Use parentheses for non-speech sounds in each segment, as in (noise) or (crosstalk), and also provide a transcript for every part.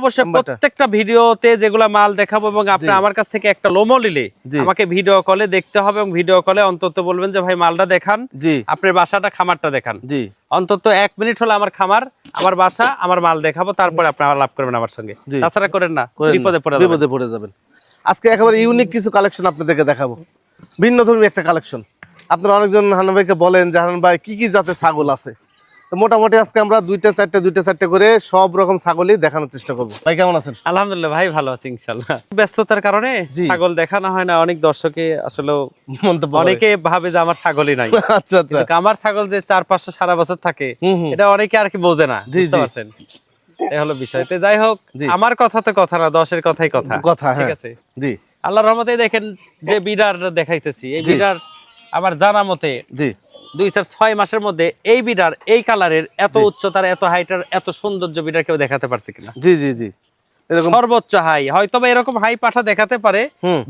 অবশ্যই প্রত্যেকটা ভিডিওতে যেগুলা মাল দেখাবো এবং আপনি আমার কাছ থেকে একটা লোমো নিলে আমাকে ভিডিও কলে দেখতে হবে এবং ভিডিও কলে অন্তত বলবেন যে ভাই মালটা দেখান। আপনার বাসাটা খামারটা দেখান। অন্তত এক মিনিট হলো আমার খামার আমার বাসা আমার মাল দেখাবো তারপরে আপনি আলাপ করবেন আমার সঙ্গে। তাছাড়া করেন না বিপদে পড়ে যাবেন। বিপদে পড়ে যাবেন। আজকে একেবারে ইউনিক কিছু কালেকশন আপনাদেরকে দেখাবো। ভিন্ন ধর্মী একটা কালেকশন আপনারা অনেকজন হানান ভাইকে বলেন যে হানান ভাই কি কি জাতের ছাগল আছে? তো মোটামুটি আজকে আমরা দুইটা চারটে দুইটা চারটে করে সব রকম ছাগলই দেখানোর চেষ্টা করব। ভাই কেমন আছেন? আলহামদুলিল্লাহ ভাই ভালো আছি ইনশাল্লাহ ব্যস্ততার কারণে ছাগল দেখানো হয় না অনেক দর্শকে আসলে অনেকে ভাবে যে আমার ছাগলই নাই। (laughs) আচ্ছা আচ্ছা। আমার ছাগল যে চার পাঁচশো সারা বছর থাকে এটা অনেকে আর কি বোঝে না বুঝতে পারছেন? এই হলো বিষয়। তো যাই হোক আমার কথা তো কথা না দশের কথাই কথা কথা ঠিক হ্যাঁ। আছে? জি। আল্লাহর রহমতে দেখেন যে বিডার দেখাইতেছি এই। বিডার আমার জানা মতে জি। দুই চার ছয় মাসের মধ্যে এই বিডার এই কালারের এত উচ্চতার এত হাইটার এত সৌন্দর্য বিডার কেউ দেখাতে পারছে কিনা? জি জি জি। এরকম সর্বোচ্চ হাই হয়তো বা এরকম হাই পাঠা দেখাতে পারে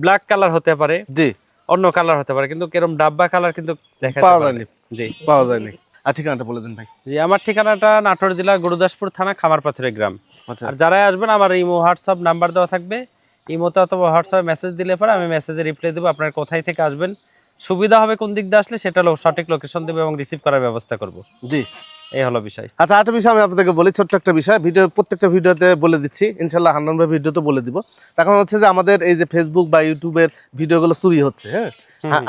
ব্ল্যাক কালার হতে পারে জি। অন্য কালার হতে পারে কিন্তু কেরম ডাব্বা কালার কিন্তু দেখাতে পারে জি। পাওয়া যায়নি। আর ঠিকানাটা বলে দিন ভাই। জি আমার ঠিকানাটা নাটোর জেলা গুরুদাসপুর থানা খামারপাথুরে গ্রাম। আচ্ছা। আর যারাই আসবেন আমার ইমো হোয়াটসঅ্যাপ নাম্বার দেওয়া থাকবে। ইমোতে অথবা হোয়াটসঅ্যাপে মেসেজ দিলে পরে আমি মেসেজে রিপ্লাই দেবো আপনার কোথায় থেকে আসবেন সুবিধা হবে কোন দিক দিয়ে আসলে সেটা হলো সঠিক লোকেশন দেবে এবং রিসিভ করার ব্যবস্থা করব। জি। এই হলো বিষয়। আচ্ছা একটা বিষয় আমি আপনাদেরকে বলি ছোট্ট একটা বিষয়। ভিডিও প্রত্যেকটা ভিডিওতে বলে দিচ্ছি ইনশাল্লাহ হান্নান ভাই ভিডিও তো বলে দিব। এখন হচ্ছে যে আমাদের এই যে ফেসবুক বা ইউটিউবের ভিডিওগুলো চুরি হচ্ছে হ্যাঁ?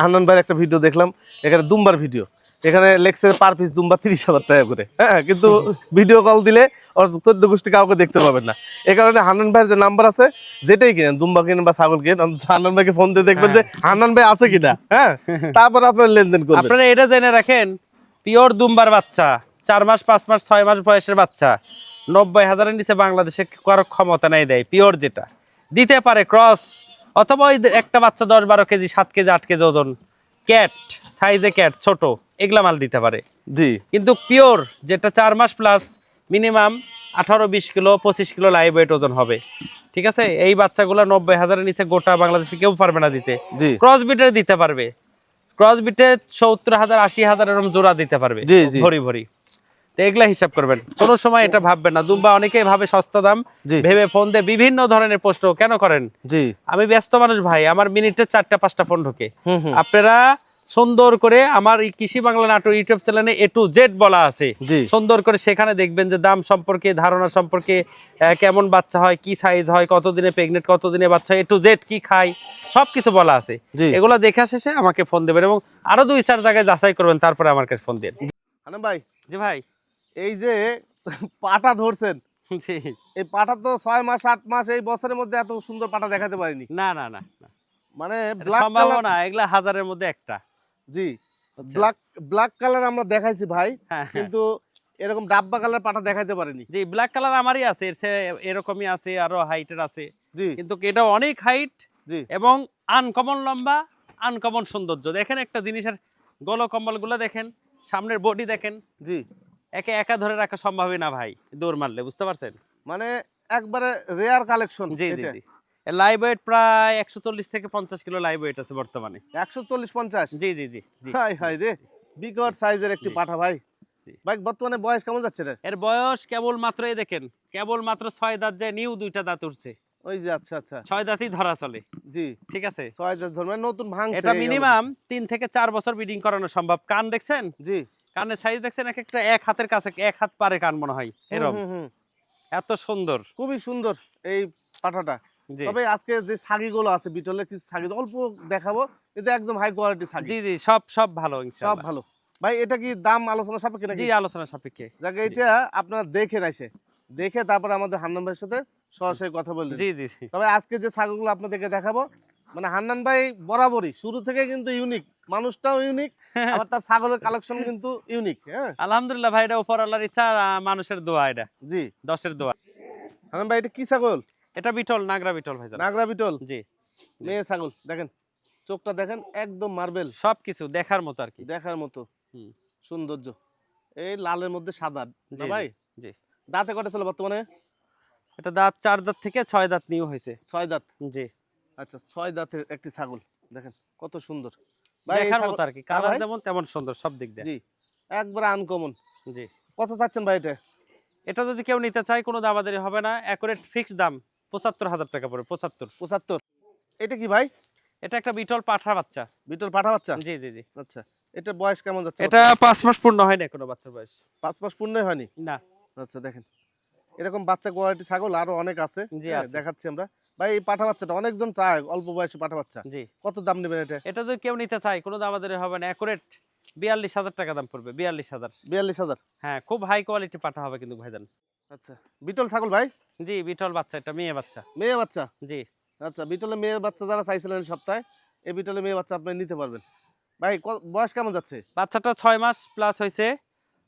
হান্নান ভাইয়ের একটা ভিডিও দেখলাম এখানে দুমবার ভিডিও। এখানে লেখছে পার পিস দুম্বা তিরিশ হাজার টাকা করে। হ্যাঁ কিন্তু ভিডিও কল দিলে ওর চোদ্দ গোষ্ঠী কাউকে দেখতে পাবেন না। এই কারণে হান্নান ভাইয়ের যে নাম্বার আছে যেটাই কিনেন দুম্বা কিনেন বা ছাগল কিনেন হান্নান ভাইকে ফোন দিয়ে দেখবেন যে হান্নান ভাই আছে কিনা হ্যাঁ? তারপর আপনার লেনদেন করবেন। আপনারা এটা জেনে রাখেন পিওর দুম্বার বাচ্চা চার মাস পাঁচ মাস ছয় মাস বয়সের বাচ্চা নব্বই হাজারের নিচে বাংলাদেশে কারও ক্ষমতা নাই দেয় পিওর যেটা। দিতে পারে ক্রস অথবা ওই একটা বাচ্চা দশ বারো কেজি সাত কেজি আট কেজি ওজন। ক্যাট সাইজে ক্যাট ছোট এগুলা মাল দিতে পারে। জি। কিন্তু পিওর যেটা চার মাস প্লাস মিনিমাম আঠারো বিশ কিলো পঁচিশ কিলো লাইভ ওয়েট ওজন হবে। ঠিক আছে? এই বাচ্চাগুলো নব্বই হাজারের নিচে গোটা বাংলাদেশে কেউ পারবে না দিতে। ক্রস বিটের দিতে পারবে। ক্রস বিটে সত্তর হাজার আশি হাজার এরকম জোড়া দিতে পারবে। ভরি ভরি। তো এগুলা হিসাব করবেন। কোনো সময় এটা ভাববেন না। দুম্বা অনেকেই ভাবে সস্তা দাম ভেবে ফোন দিয়ে বিভিন্ন ধরনের প্রশ্ন কেন করেন? জি। আমি ব্যস্ত মানুষ ভাই আমার মিনিটে চারটা পাঁচটা ফোন ঢোকে। আপনারা সুন্দর করে আমার এই কৃষি বাংলা নাটক ইউটিউব চ্যানেলে এ টু জেড বলা আছে। সুন্দর করে সেখানে দেখবেন যে দাম সম্পর্কে ধারণা সম্পর্কে কেমন বাচ্চা হয় কি সাইজ হয় কতদিনে প্রেগনেন্ট কতদিনে বাচ্চা এ টু জেড কি খায় সব কিছু বলা আছে। এগুলো দেখা শেষে আমাকে ফোন দেবেন এবং আরও দুই চার জায়গায় যাচাই করবেন তারপরে আমার কাছে ফোন দিন। ভাই। জি ভাই। এই যে পাটা ধরছেন। জি। এই পাটা তো ছয় মাস আট মাস এই বছরের মধ্যে এত সুন্দর পাটা দেখাতে পারিনি। না না না। মানে এটা ব্ল্যাক সম্ভব কালার না এগুলা হাজারের মধ্যে একটা। জি। ব্ল্যাক ব্ল্যাক কালার আমরা দেখাইছি ভাই হ্যাঁ হ্যাঁ। কিন্তু এরকম ডাব্বা কালার পাটা দেখাইতে পারিনি। জি ব্ল্যাক কালার আমারই আছে এরকমই আছে আরও হাইটের আছে। জি। কিন্তু এটা অনেক হাইট জি। এবং আনকমন লম্বা আনকমন সৌন্দর্য। দেখেন একটা জিনিসের গল কম্বলগুলো দেখেন সামনের বডি দেখেন। জি। একে একা ধরে রাখা সম্ভবই না ভাই দৌড় মারলে বুঝতে পারছেন? মানে একবারে রেয়ার কালেকশন জি জি জি। লাইভ ওয়েট প্রায় একশো চল্লিশ থেকে পঞ্চাশ কিলো লাইভ ওয়েট আছে বর্তমানে। একশো চল্লিশ পঞ্চাশ? জি জি জি হাই হাই রে বিকট সাইজের একটি। পাঠা ভাই। ভাই বর্তমানে বয়স কেমন যাচ্ছে রে? এর বয়স কেবল মাত্র এই দেখেন কেবল মাত্র ছয় দাঁত যায় নিউ দুইটা দাঁত উঠছে। ওই যে আচ্ছা আচ্ছা। ছয় দাঁতই ধরা চলে। জি। ঠিক আছে? ছয় হাজার ধর মানে নতুন ভাঙছে এটা মিনিমাম তিন থেকে চার বছর ব্রিডিং করানো সম্ভব। কান দেখছেন? জি। কানের সাইজ দেখছেন এক একটা এক হাতের কাছে এক হাত পারে কান মনে হয় এরকম। এত সুন্দর। খুবই সুন্দর এই পাঠাটা। তবে আজকে যে ছাগিগুলো আছে বিটলের কিছু ছাগি অল্প দেখাবো একদম হাই কোয়ালিটি ছাগি জি জি সব সব ভালো সব ভালো। ভাই এটা কি দাম আলোচনা সাপেক্ষে নাকি? জি আলোচনা সাপেক্ষে। যাকে এটা আপনারা দেখে নাইছে দেখে তারপর আমাদের হান্নান ভাইয়ের সাথে সরাসরি কথা বললেন জি জি জি। তবে আজকে যে ছাগলগুলো আপনাদেরকে দেখাবো মানে হান্নান ভাই বরাবরই। শুরু থেকে কিন্তু ইউনিক মানুষটাও ইউনিক আবার তার ছাগলের কালেকশন কিন্তু ইউনিক হ্যাঁ? আলহামদুলিল্লাহ ভাই এটা উপর আল্লাহর ইচ্ছা আর, মানুষের দোয়া এটা। জি। দশের দোয়া। হান্নান ভাই এটা কি ছাগল? এটা বিটল নাগরা বিটল ভাই নাগরা বিটল? জি। মেয়ে ছাগল দেখেন চোখটা দেখেন একদম মার্বেল সব কিছু দেখার মতো আর কি। দেখার মতো। সৌন্দর্য। এই লালের মধ্যে সাদা ভাই? জি। দাঁতে কটা ছিল বর্তমানে? এটা দাঁত চার দাঁত থেকে ছয় দাঁত নিউ হয়েছে। ছয় দাঁত। জি। আচ্ছা ছয় দাঁতের একটি ছাগল। দেখেন কত সুন্দর। ভাই দেখার মতো আর কি। হ্যাঁ কালার যেমন তেমন সুন্দর সব দিক দিয়ে। জি একবার আনকমন জি। কত চাচ্ছেন ভাই এটা? এটা যদি কেউ নিতে চায় কোনো দামাদারি হবে না। অ্যাকুরেট ফিক্সড দাম পঁচাত্তর হাজার টাকা পড়বে পঁচাত্তর। পঁচাত্তর। এটা কি ভাই? এটা একটা বিটল পাঠা বাচ্চা। বিটল পাঠা বাচ্চা? জি জি জি। আচ্ছা এটা বয়স কেমন যাচ্ছে? এটা পাঁচ মাস পূর্ণ হয় না কোনো বাচ্চার বয়স। পাঁচ মাস পূর্ণই হয়নি? না। আচ্ছা দেখেন। এরকম বাচ্চা কোয়ালিটি ছাগল আরও অনেক আছে। হ্যাঁ, দেখাচ্ছি আমরা। ভাই এই পাঠা বাচ্চাটা অনেকজন চায় অল্প বয়সে পাঠা বাচ্চা। জি। কত দাম নেবেন এটা? এটা যদি কেউ নিতে চায় কোনো দামাদারি হবে না। অ্যাকুরেট বিয়াল্লিশ হাজার টাকা দাম পড়বে বিয়াল্লিশ হাজার। বিয়াল্লিশ হাজার? হ্যাঁ খুব হাই কোয়ালিটি পাঠা হবে কিন্তু ভাইজান। আচ্ছা বিটল ছাগল ভাই? জি বিটল বাচ্চা এটা মেয়ে বাচ্চা। মেয়ে বাচ্চা? জি। আচ্ছা বিটলে মেয়ে বাচ্চা যারা চাইছিলেন সপ্তাহে এই বিটলে মেয়ে বাচ্চা আপনি নিতে পারবেন। ভাই বয়স কেমন যাচ্ছে? বাচ্চাটা ছয় মাস প্লাস হয়েছে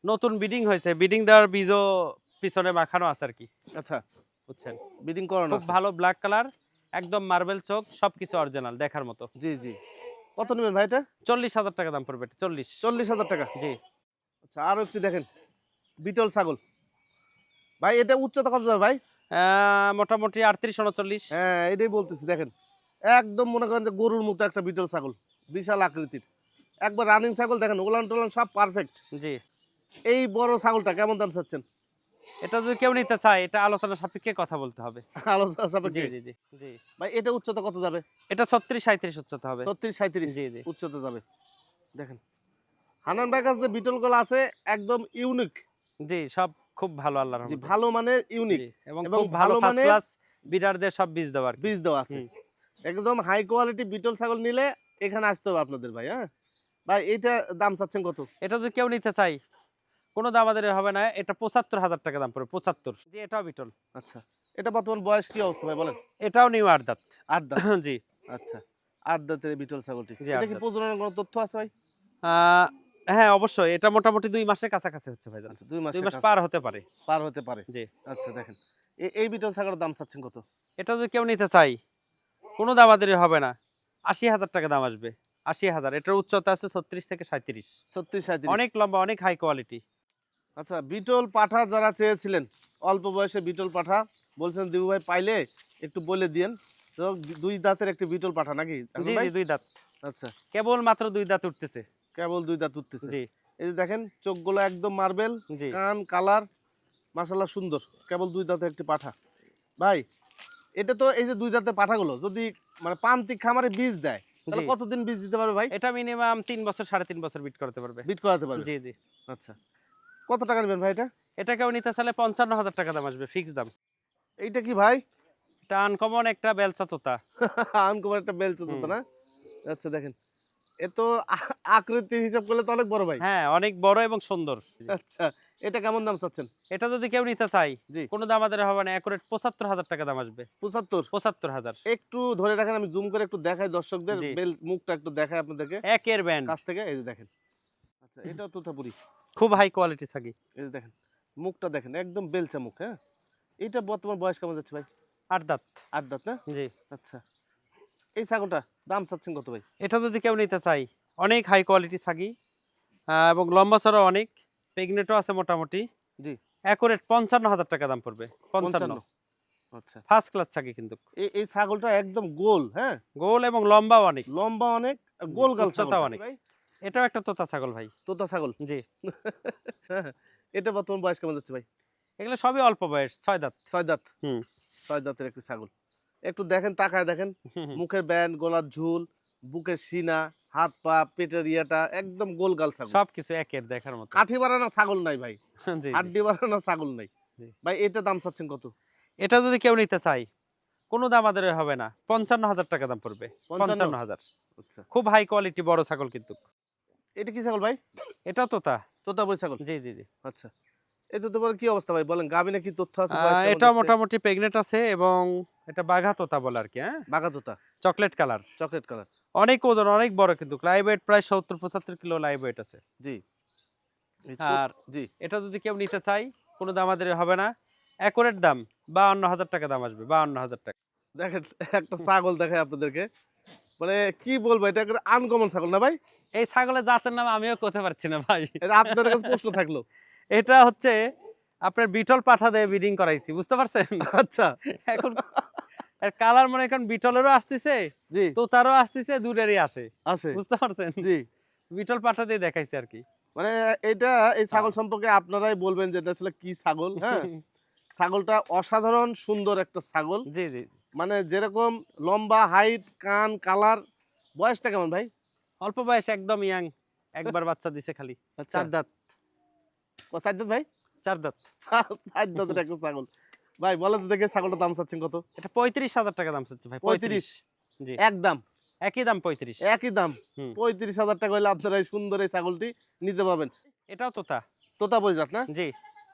নতুন বিডিং হয়েছে বিডিং দেওয়ার বীজও পিছনে মাখানো আছে আর কি। আচ্ছা। বুঝছেন? বিডিং করানো খুব ভালো ব্ল্যাক কালার একদম মার্বেল চোখ সবকিছু অরিজিনাল দেখার মতো। জি জি। কত নেবেন ভাই এটা? চল্লিশ হাজার টাকা দাম পড়বে এটা, চল্লিশ। চল্লিশ হাজার টাকা? জি। আচ্ছা আরও একটু দেখেন। বিটল ছাগল। ভাই এটা উচ্চতা কত যাবে ভাই? আহ, মোটামুটি আটত্রিশ উনচল্লিশ। হ্যাঁ এটাই বলতেছি দেখেন। একদম মনে করেন যে গরুর মতো একটা বিটল ছাগল বিশাল আকৃতির। একবার রানিং ছাগল দেখেন ওলান টোলান সব পারফেক্ট জি। এই বড় ছাগলটা কেমন দাম চাচ্ছেন? এটা যদি কেউ নিতে চায় এটা আলোচনা সাপেক্ষে কথা বলতে হবে। (laughs) আলোচনা সাপেক্ষে? জি জি জি ভাই এটা উচ্চতা কত যাবে? এটা ছত্রিশ সাঁত্রিশ উচ্চতা হবে। ছত্রিশ সাঁত্রিশ জি জি। উচ্চতা যাবে। দেখেন হানান ভাই কাছে যে বিটলগুলো আছে একদম ইউনিক জি সব খুব ভালো আল্লাহর জি রহমতে। ভালো মানে ইউনিক এবং খুব ভালো ফার্স্ট মানের- ক্লাস বিডারদের সব বীজ দেওয়ার বীজ দেওয়া আছে। একদম হাই কোয়ালিটি বিটল ছাগল নিলে এখানে আসতে হবে আপনাদের ভাই হ্যাঁ? ভাই এইটা দাম চাচ্ছেন কত? এটা যদি কেউ নিতে চাই কোনো দাম আমাদের হবে না এটা পঁচাত্তর হাজার টাকা দাম পড়বে পঁচাত্তর। জি এটাও বিটল। আচ্ছা এটা বর্তমান বয়স কি অবস্থা ভাই বলেন? এটাও নিউ আটদাত আট দাঁত (laughs) জি। আচ্ছা আট দাঁতের বিটল ছাগলটি। এটা কি দাঁত। প্রজননের কোনো তথ্য আছে ভাই? হ্যাঁ অবশ্যই এটা মোটামুটি দুই মাসের কাছাকাছি হচ্ছে ভাই আচ্ছা দুই মাস দুই মাস পার হতে পারে। পার হতে পারে। জি। আচ্ছা দেখেন এই বিটল ছাগলের দাম চাচ্ছেন কত? এটা যদি কেউ নিতে চাই কোনো দামাদারি হবে না আশি হাজার টাকা দাম আসবে আশি হাজার এটার উচ্চতা আছে ছত্রিশ থেকে সাঁত্রিশ ছত্রিশ সাঁত্রিশ অনেক লম্বা অনেক হাই কোয়ালিটি আচ্ছা বিটল পাঠা যারা চেয়েছিলেন অল্প বয়সে বিটল পাঠা বলছেন দিবু ভাই পাইলে একটু বলে দিয়েন। তো দুই দাঁতের একটি বিটল পাঠা নাকি দুই দাঁত। আচ্ছা। কেবল মাত্র দুই দাঁত উঠতেছে। কেবল দুই দাঁত উঠতেছে। জি। এই যে দেখেন চোখগুলো একদম মার্বেল জি। কান কালার মাশাল্লাহ সুন্দর কেবল দুই দাঁতের একটি পাঠা। ভাই এটা তো এই যে দুই দাঁতের পাঠাগুলো যদি মানে প্রান্তিক খামারে বীজ দেয় তাহলে কতদিন বীজ দিতে পারবে ভাই? এটা মিনিমাম তিন বছর সাড়ে তিন বছর বিট করতে পারবে। বিট করাতে পারবে? জি জি। আচ্ছা। কত টাকা নেবেন ভাই এটা? এটা কেউ নিতে চাইলে পঞ্চান্ন হাজার টাকা দাম আসবে ফিক্স দাম। এইটা কি ভাই? এটা আনকমন একটা বেলচা তোতা আনকুমার একটা বেলচ তো হুম। না? আচ্ছা দেখেন। এ তো আকৃতির হিসাব করলে তো অনেক বড় ভাই। হ্যাঁ অনেক বড় এবং সুন্দর। আচ্ছা এটা কেমন দাম চাচ্ছেন? এটা যদি কেউ নিতে চাই জি। কোনো দাম আমাদের হবে না অ্যাকুরেট পঁচাত্তর হাজার টাকা দাম আসবে। পঁচাত্তর? পঁচাত্তর হাজার। একটু ধরে রাখেন আমি জুম করে একটু দেখাই দর্শকদের বেল মুখটা একটু দেখাই আপনাদেরকে। একের ব্যান্ড। কাছ থেকে এই যে দেখেন। আচ্ছা এটাও তোতাপুরি খুব হাই কোয়ালিটি থাকি এই দেখেন মুখটা দেখেন একদম বেলচা মুখ হ্যাঁ? এইটা বর্তমান বয়স কেমন যাচ্ছে ভাই? আট দাঁত। আট দাঁত না? জি। আচ্ছা এই ছাগলটা দাম চাচ্ছেন কত ভাই? এটা যদি কেউ নিতে চাই অনেক হাই কোয়ালিটি ছাগি এবং লম্বা চড়া অনেক প্রেগনেটও আছে মোটামুটি। জি। অ্যাকুরেট পঞ্চান্ন হাজার টাকা দাম পড়বে পঞ্চান্ন। আচ্ছা। ফার্স্ট ক্লাস ছাগি কিন্তু। এই ছাগলটা একদম গোল হ্যাঁ? গোল এবং লম্বাও অনেক। লম্বা অনেক গোল গাল ছাগল অনেক। এটাও একটা তোতা ছাগল ভাই। তোতা ছাগল? জি। হ্যাঁ, এটা বর্তমান বয়স কেমন যাচ্ছে ভাই? এগুলো সবই অল্প বয়স ছয় দাঁত। ছয় দাঁত? হুম। ছয় দাঁতের একটি ছাগল। একটু দেখেন তাকায় দেখেন। মুখের ব্যান্ড গলার ঝুল বুকের সিনা হাত পা পেটের ইয়াটা একদম গোল গাল ছাগল। সবকিছু একের দেখার মতো। কাঠি বাড়ানো ছাগল নাই ভাই। (laughs) হাড্ডি বাড়ানো ছাগল নাই। ভাই এটা দাম চাচ্ছেন কত? এটা যদি কেউ নিতে চাই কোনো দাম আমাদের হবে না। পঞ্চান্ন হাজার টাকা দাম পড়বে। পঞ্চান্ন? পঞ্চান্ন হাজার। আচ্ছা। খুব হাই কোয়ালিটি বড় ছাগল কিন্তু। এটা কি ছাগল ভাই? এটা তোতা। তোতাপুরি ছাগল? জি জি জি। আচ্ছা। এই তোতাপুরি কি অবস্থা ভাই? বলেন গাবিনে কি তথ্য আছে এটা মোটামুটি প্রেগনেন্ট আছে এবং এটা বাঘা তোতা বলে আর কি হ্যাঁ? বাঘা তোতা। Chocolate colour. Chocolate colour. অনেক ওজন অনেক বড় কিন্তু লাইভ ওয়েট প্রায় সত্তর পঁচাত্তর কিলো লাইভ ওয়েট আছে। জি। আর জি। এটা যদি কেউ নিতে চাই কোনো দাম আমাদের হবে না। অ্যাকুরেট দাম বাউন্ন হাজার টাকা দাম আসবে বাউন্ন হাজার টাকা। দেখেন একটা ছাগল দেখায় আপনাদেরকে। মানে কি বলব এটা একটা আনকমন ছাগল না ভাই? এই ছাগলের জাতের নাম আমিও করতে পারছি না ভাই। এটা আপনাদের কাছে প্রশ্ন থাকল। এটা হচ্ছে আপনার বিটল পাঠা দিয়ে বিডিং করাইছি বুঝতে পারছেন? আচ্ছা। এখন কালার মনে এখন বিটলেরও আসতেছে জি। তোতারও আসতেছে দুটেরই আসে। আছে বুঝতে পারছেন? জি। বিটল পাঠা দিয়ে দেখাইছি আর কি। মানে এটা এই ছাগল সম্পর্কে আপনারাই বলবেন যে এটা আসলে কি ছাগল হ্যাঁ? (laughs) ছাগলটা অসাধারণ সুন্দর একটা ছাগল। জি জি। মানে যেরকম লম্বা হাইট কান কালার বয়সটা কেমন ভাই? অল্প বয়স একদম ইয়াং। একবার বাচ্চা দিছে খালি। আচ্ছা। চার দাঁত। ও, চার দাঁত ভাই? চার দাঁত। চার দাঁতের একটা ছাগল? ভাই বলে তো দেখে ছাগলটার দাম চাচ্ছেন কত? এটা পঁয়ত্রিশ হাজার টাকা দাম চাচ্ছে ভাই 35? পঁয়ত্রিশ। জি। একদম একই দাম পঁয়ত্রিশ। একই দাম। পঁয়ত্রিশ হাজার টাকা হলে আপনারা এই সুন্দর এই ছাগলটি নিতে পারবেন। এটাও তোতা। তোতা বই জাত না? জি।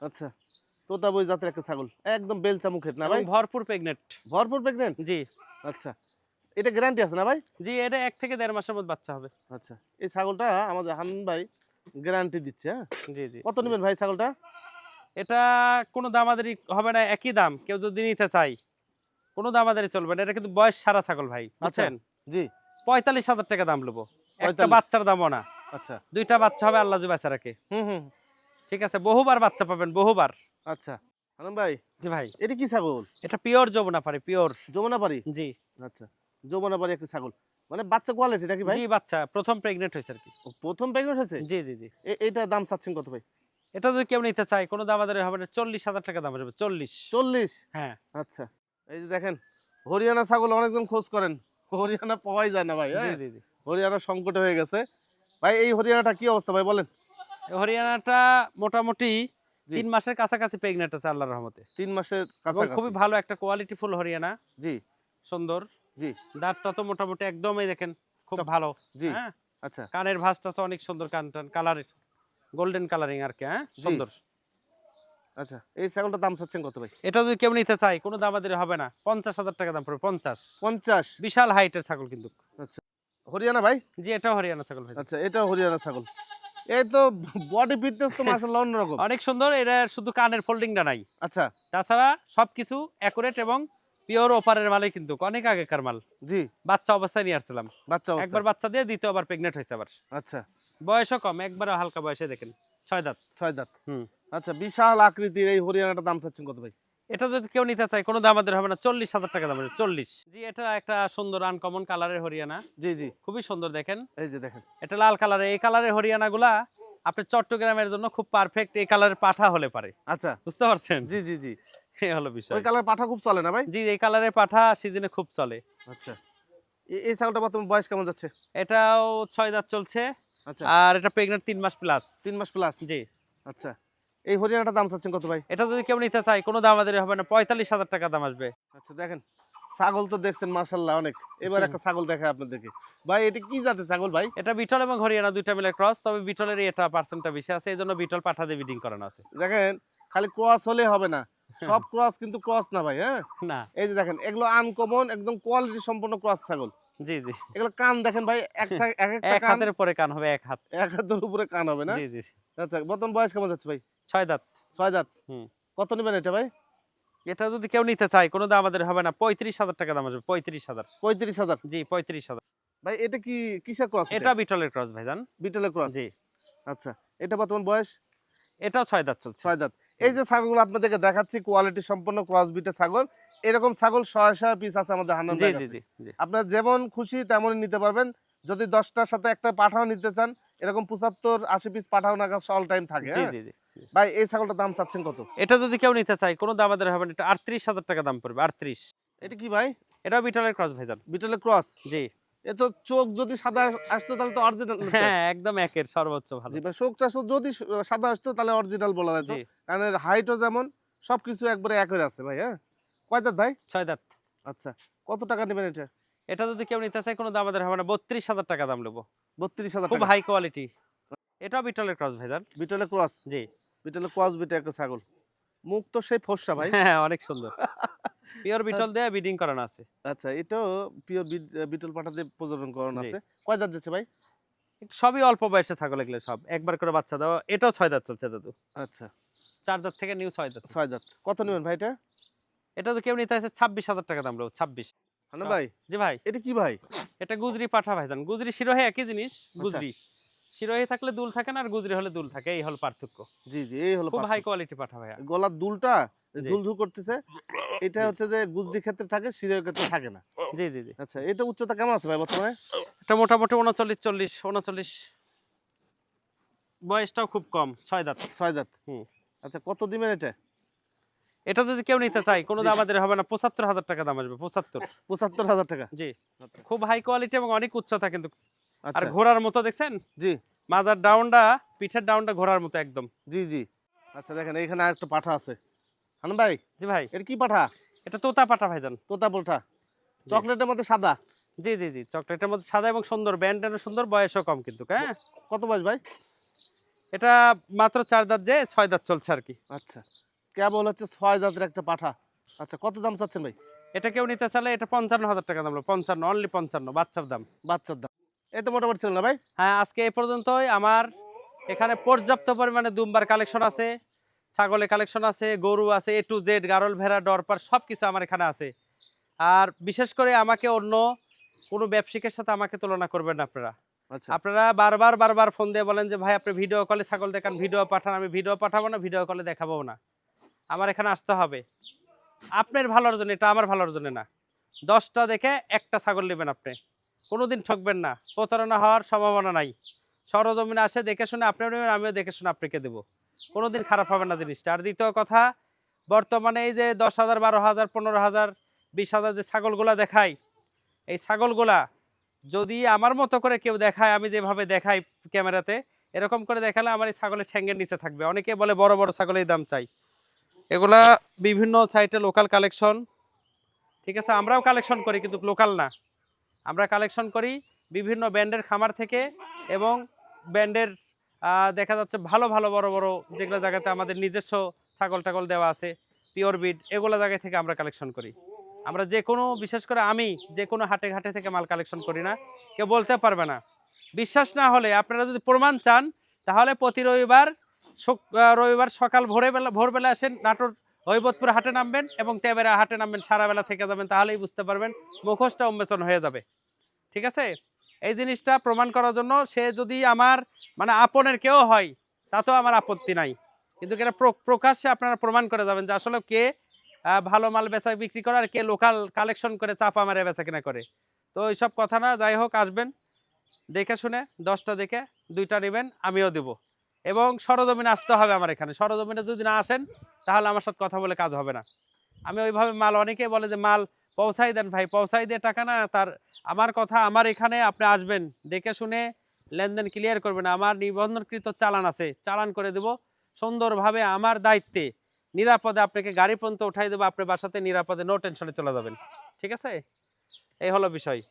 আচ্ছা। তোতা বই জাতের একটা ছাগল। একদম বেলচা মুখের না ভাই? ভরপুর প্রেগনেন্ট ভরপুর প্রেগনেন্ট জি। আচ্ছা। এটা গ্যারান্টি আছে না ভাই? জি এটা এক থেকে দেড় মাসের মধ্যে বাচ্চা হবে। আচ্ছা এই ছাগলটা আমাদের হান ভাই গ্যারান্টি দিচ্ছে হ্যাঁ? জি জি। কত নেবেন ভাই ছাগলটা? এটা কোনো দামাদারি হবে না একই দাম কেউ যদি নিতে চাই। কোনো দামাদারি চলবে না এটা কিন্তু বয়স সারা ছাগল ভাই বুঝছেন? জি। পঁয়তাল্লিশ হাজার টাকা দাম নেব একটা বাচ্চার দামও না। আচ্ছা। দুইটা বাচ্চা হবে আল্লাহ বাচ্চা রাখে হুম হুম। ঠিক আছে বহুবার বাচ্চা পাবেন বহুবার। আচ্ছা। হানান ভাই জি ভাই। এটা কি ছাগল? এটা পিওর যমুনা পারি পিওর। যমুনা পারি জি। আচ্ছা। যমুনাপাড়ি একটা ছাগল। মানে বাচ্চা কোয়ালিটি নাকি ভাই? জি বাচ্চা। প্রথম প্রেগনেন্ট হয়েছে আর কি। প্রথম প্রেগনেন্ট হয়েছে? জি জি জি। এ- এইটা দাম চাচ্ছেন কত ভাই? এটা যদি কেউ নিতে চায় কোনো দামাদারি হবে না। চল্লিশ হাজার টাকা দাম আসবে চল্লিশ। চল্লিশ? হ্যাঁ। আচ্ছা। এই যে দেখেন হরিয়ানা ছাগল অনেকজন খোঁজ করেন। হরিয়ানা পাওয়াই যায় না ভাই জি হ্যাঁ? জি হরিয়ানা সংকটে হয়ে গেছে। ভাই এই হরিয়ানাটা কি অবস্থা ভাই বলেন? এই হরিয়ানাটা মোটামুটি। তিন মাসের কাছাকাছি প্রেগনেন্ট আছে আল্লাহর রহমতে। তিন মাসের কাছাকাছি। খুবই ভালো একটা কোয়ালিটি ফুল হরিয়ানা। জি। সুন্দর। জি। দাঁতটা তো মোটামুটি একদমই দেখেন খুব ভালো। জি। হ্যাঁ? আচ্ছা। কানের ভাঁজটা অনেক সুন্দর কান টান কালারের। গোল্ডেন কালারিং আর কি হ্যাঁ? সুন্দর। আচ্ছা এই ছাগলটার দাম চাচ্ছেন কত ভাই? এটা যদি কেউ নিতে চায় কোনো দামাদারি হবে না। পঞ্চাশ হাজার টাকা দাম পড়বে পঞ্চাশ। পঞ্চাশ? বিশাল হাইটের ছাগল কিন্তু। আচ্ছা। হরিয়ানা ভাই? জি এটাও হরিয়ানা ছাগল ভাই। আচ্ছা এটা হরিয়ানা ছাগল। এই তো বডি ফিটনেস তো অন্যরকম। অনেক সুন্দর এটা শুধু কানের ফোল্ডিংটা নাই। আচ্ছা। তাছাড়া সবকিছু অ্যাকুরেট এবং পিওর ওপারের কিন্তু অনেক আগেকার মাল। জি। বাচ্চা অবস্থায় নিয়ে আসছিলাম। বাচ্চা একবার বাচ্চা দিয়ে দ্বিতীয়বার প্রেগনেন্ট হয়েছে আবার। আচ্ছা। বয়সও কম একবার হালকা বয়সে দেখেন ছয় দাঁত। ছয় দাঁত। হুম। আচ্ছা বিশাল আকৃতির এই হরিয়ানাটার দাম চাচ্ছেন কত ভাই? এটা যদি কেউ নিতে চায় কোনো দাম আমাদের হবে না চল্লিশ হাজার টাকা দাম চল্লিশ। জি এটা একটা সুন্দর আনকমন কালারের হরিয়ানা। জি জি। খুবই সুন্দর দেখেন। এই যে দেখেন। এটা লাল কালারের এই কালারের হরিয়ানা গুলা আপনি চট্টগ্রামের জন্য খুব পারফেক্ট এই কালারের পাঠা হলে পারে। আচ্ছা। বুঝতে পারছেন? জি জি জি। এই হলো বিষয়। ওই কালার পাঠা খুব চলে না ভাই? জি এই কালারের পাঠা সিজনে খুব চলে। আচ্ছা। এই ছাগলটা বর্তমান বয়স কেমন যাচ্ছে? এটাও ছয় দাঁত চলছে। আচ্ছা। আর এটা প্রেগনেন্ট তিন মাস প্লাস তিন মাস প্লাস জি। আচ্ছা। এই হরিয়ানাটার দাম চাচ্ছেন কত ভাই? এটা যদি কেউ নিতে চায় কোনো দাম আমাদের হবে না পঁয়তাল্লিশ হাজার টাকা দাম আসবে। আচ্ছা দেখেন ছাগল তো দেখছেন মাশাল্লাহ অনেক। এবার একটা ছাগল দেখায় আপনাদেরকে। ভাই এটা কি জাতের ছাগল ভাই? এটা বিটল এবং হরিয়ানা দুইটা মিলে ক্রস তবে বিটলের এটা পার্সেন্টটা বেশি আছে এই জন্য বিটল পাঠা দিয়ে বিডিং করানো আছে। দেখেন খালি ক্রস হলে হবে না। সব ক্রস কিন্তু ক্রস না ভাই হ্যাঁ? না। এই যে দেখেন এগুলো আনকমন একদম কোয়ালিটি সম্পন্ন ক্রস ছাগল। জি জি। এগুলো কান দেখেন ভাই একটা এক একটা এক হাতের পরে কান হবে এক হাত। এক হাতের উপরে কান হবে না? জি জি আচ্ছা বর্তমান বয়স কেমন যাচ্ছে ভাই? ছয় দাঁত। ছয় দাঁত? হুম। কত নেবেন এটা ভাই? এটা যদি কেউ নিতে চায় কোনো দাম আমাদের হবে না। পঁয়ত্রিশ হাজার টাকা দাম আসবে পঁয়ত্রিশ হাজার। পঁয়ত্রিশ হাজার? জি পঁয়ত্রিশ হাজার। ভাই এটা কি কিসের ক্রস এটা বিটলের ক্রস ভাইজান বিটলের ক্রস জি। আচ্ছা এটা বর্তমান বয়স? এটাও ছয় দাঁত চলছে। ছয় দাঁত। এই যে ছাগলগুলো আপনাদেরকে দেখাচ্ছি কোয়ালিটি সম্পন্ন ক্রস বিটের ছাগল। এরকম ছাগল ছয় ছয় পিস আছে আমাদের হান্নান জি জি জি আপনার যেমন খুশি তেমনই নিতে পারবেন। যদি দশটার সাথে একটা পাঠাও নিতে চান এরকম পঁচাত্তর আশি পিস পাঠাও নাগাদ অল টাইম থাকে হ্যাঁ? জি জি জি। ভাই এই ছাগলটার দাম চাচ্ছেন কত? এটা যদি কেউ নিতে চায় কোনো দাম আমাদের হবে না এটা আটত্রিশ হাজার টাকা দাম পড়বে আটত্রিশ। এটা কি ভাই? এটা বিটলের ক্রস ভাইজান। বিটলের ক্রস জি। এ তো চোখ যদি সাদা আসতো তাহলে তো অরিজিনাল হ্যাঁ একদম একের সর্বোচ্চ ভালো। ভাই চোখটা যদি সাদা আসতো তাহলে অরিজিনাল বলা যেত। কারণ এর হাইটও যেমন সবকিছু একবারে একই আছে ভাই হ্যাঁ? কয় দাঁত ভাই? ছয় দাঁত। আচ্ছা কত টাকা নেবেন এটা? এটা যদি কেউ নিতে চায় কোনো দাম আমাদের হবে না। বত্রিশ হাজার টাকা দাম নেব। বত্রিশ হাজার খুব হাই কোয়ালিটি এটাও বিটলের ক্রস ভাইজান বিটলের ক্রস জি। বিটলের ক্রস বিটে একটা ছাগল। মুখ তো সেই ফর্সা ভাই। হ্যাঁ অনেক সুন্দর। (laughs) পিওর বিটল দিয়ে বিডিং করানো আছে। আচ্ছা এটাও প্রিয় বিটল পাঠা দিয়ে প্রজনন করানো আছে। কয় দাঁত যাচ্ছে ভাই? সবই অল্প বয়সে ছাগল এগুলো সব। একবার করে বাচ্চা দাও এটাও ছয় দাঁত চলছে দাদু। আচ্ছা। চার দাঁত থেকে নিউ ছয় দাঁত। ছয় দাঁত। কত নেবেন ভাই এটা? এটা তো কেউ নিতে আছে ছাব্বিশ হাজার টাকা দাম ছাব্বিশ। ভাই। জি ভাই। এটা কি ভাই? এটা গুজরি পাঠা ভাইজান। গুজরি শিরোহে একই জিনিস আচ্ছা। গুজরি। শিরোহে থাকলে দুল থাকে না আর গুজরি হলে দুল থাকে এই হল পার্থক্য। জি জি এই হলো খুব হাই কোয়ালিটি পাঠা ভাইয়া। গলার দুলটা ঝুলঝুল করতেছে এটা হচ্ছে যে গুজরি ক্ষেত্রে থাকে শিরের ক্ষেত্রে থাকে না। জি জি জি। আচ্ছা এটা উচ্চতা কেমন আছে ভাই বর্তমানে? এটা মোটামুটি উনচল্লিশ চল্লিশ উনচল্লিশ। বয়সটাও খুব কম ছয় দাঁত। ছয় দাঁত। হুম। আচ্ছা কত দিবেন এটা? এটা যদি কেউ নিতে চাই কোনো দাম আমাদের হবে না পঁচাত্তর হাজার টাকা দাম আসবে পঁচাত্তর। পঁচাত্তর হাজার টাকা। জি। আচ্ছা। খুব হাই কোয়ালিটি এবং অনেক উচ্চতা কিন্তু আর আচ্ছা ঘোড়ার মতো দেখছেন? জি। মাজার ডাউনটা পিঠের ডাউনটা ঘোড়ার মতো একদম। জি জি। আচ্ছা দেখেন এইখানে আরেকটা পাঠা আছে। হানুন ভাই? জি ভাই। এটা কি পাঠা? এটা তোতা পাটা ভাইজান। তোতা পোলটা চকলেটের মধ্যে সাদা? জি জি জি। চকলেটের মধ্যে সাদা এবং সুন্দর। ব্যান্ডের সুন্দর বয়সও কম কিন্তু হ্যাঁ? কত বয়স ভাই? এটা মাত্র চার দাঁত যে ছয় দাঁত চলছে আর কি। আচ্ছা। কেবল হচ্ছে ছয় দাঁতের একটা পাঠা। আচ্ছা কত দাম চাচ্ছেন ভাই? এটা কেউ নিতে চাইলে এটা পঞ্চান্ন হাজার টাকা দাম পঞ্চান্ন অনলি পঞ্চান্ন বাচ্চার দাম। বাচ্চার দাম। এই তো মোটামুটি ছিল না ভাই? হ্যাঁ আজকে এই পর্যন্তই। আমার এখানে পর্যাপ্ত পরিমাণে দুম্বার কালেকশন আছে ছাগলের কালেকশন আছে গরু আছে এ টু জেড গারল ভেড়া ডরপার সব কিছু আমার এখানে আছে। আর বিশেষ করে আমাকে অন্য কোনো ব্যবসায়িকের সাথে আমাকে তুলনা করবেন আপনারা। আচ্ছা। আপনারা বারবার বারবার ফোন দিয়ে বলেন যে ভাই আপনি ভিডিও কলে ছাগল দেখান ভিডিও পাঠান আমি ভিডিও পাঠাবো না ভিডিও কলে দেখাবো না। আমার এখানে আসতে হবে। আপনার ভালোর জন্য এটা আমার ভালোর জন্য না। দশটা দেখে একটা ছাগল নেবেন আপনি। কোনোদিন ঠকবেন না। প্রতারণা হওয়ার সম্ভাবনা নাই। সরজমিনে আসে দেখে শুনে নেবেন, আমিও দেখে শুনে আপনাকে দেবো। কোনো দিন খারাপ হবে না জিনিসটা। আর দ্বিতীয় কথা, বর্তমানে এই যে দশ হাজার, বারো হাজার, পনেরো হাজার, বিশ হাজার যে ছাগলগুলা দেখাই, এই ছাগলগুলা যদি আমার মতো করে কেউ দেখায়, আমি যেভাবে দেখাই ক্যামেরাতে, এরকম করে দেখালে আমার এই ছাগলের ঠ্যাঙ্গের নিচে থাকবে। অনেকে বলে বড় বড় ছাগলের দাম চাই। এগুলা বিভিন্ন সাইটে লোকাল কালেকশন ঠিক আছে? আমরাও কালেকশন করি কিন্তু লোকাল না। আমরা কালেকশন করি বিভিন্ন ব্র্যান্ডের খামার থেকে এবং ব্র্যান্ডের দেখা যাচ্ছে ভালো ভালো, বড় বড় যেগুলো জায়গাতে আমাদের নিজস্ব ছাগল টাগল দেওয়া আছে পিওর বিড এগুলো জায়গা থেকে আমরা কালেকশন করি। আমরা যে কোনো, বিশেষ করে আমি যে কোনো হাটে ঘাটে থেকে মাল কালেকশন করি না, কেউ বলতে পারবে না। বিশ্বাস না হলে আপনারা যদি প্রমাণ চান, তাহলে প্রতি রবিবার রবিবার সকাল ভোরবেলা ভোরবেলা আসেন নাটোর হৈবতপুর হাটে নামবেন এবং তেবেরা হাটে নামবেন সারাবেলা থেকে যাবেন, তাহলেই বুঝতে পারবেন মুখোশটা উন্মোচন হয়ে যাবে। ঠিক আছে? এই জিনিসটা প্রমাণ করার জন্য সে যদি আমার মানে আপনের কেউ হয়, তাতেও আমার আপত্তি নাই। কিন্তু এটা প্র- প্রকাশ্যে আপনারা প্রমাণ করে যাবেন যে আসলে কে ভালো মাল বেচা বিক্রি করে আর কে লোকাল কালেকশন করে চাপা মারে বেচা কিনা করে। তো এইসব কথা না, যাই হোক, আসবেন। দেখে শুনে, দশটা দেখে, দুইটা নেবেন, আমিও দেব। এবং সরজমিনে আসতে হবে আমার এখানে। সরজমিনে যদি না আসেন, তাহলে আমার সাথে কথা বলে কাজ হবে না। আমি ওইভাবে মাল অনেকেই বলে যে, মাল পৌঁছাই দেন ভাই, পৌঁছাই দিয়ে টাকা না, তার আমার কথা আমার এখানে আপনি আসবেন, দেখে শুনে লেনদেন ক্লিয়ার করবেন। আমার নিবন্ধনকৃত চালান আছে, চালান করে দেব। সুন্দরভাবে আমার দায়িত্বে নিরাপদে আপনাকে গাড়ি পর্যন্ত উঠাই দেবো আপনার বাসাতে নিরাপদে নো টেনশনে চলে যাবেন। ঠিক আছে? এই হলো বিষয়।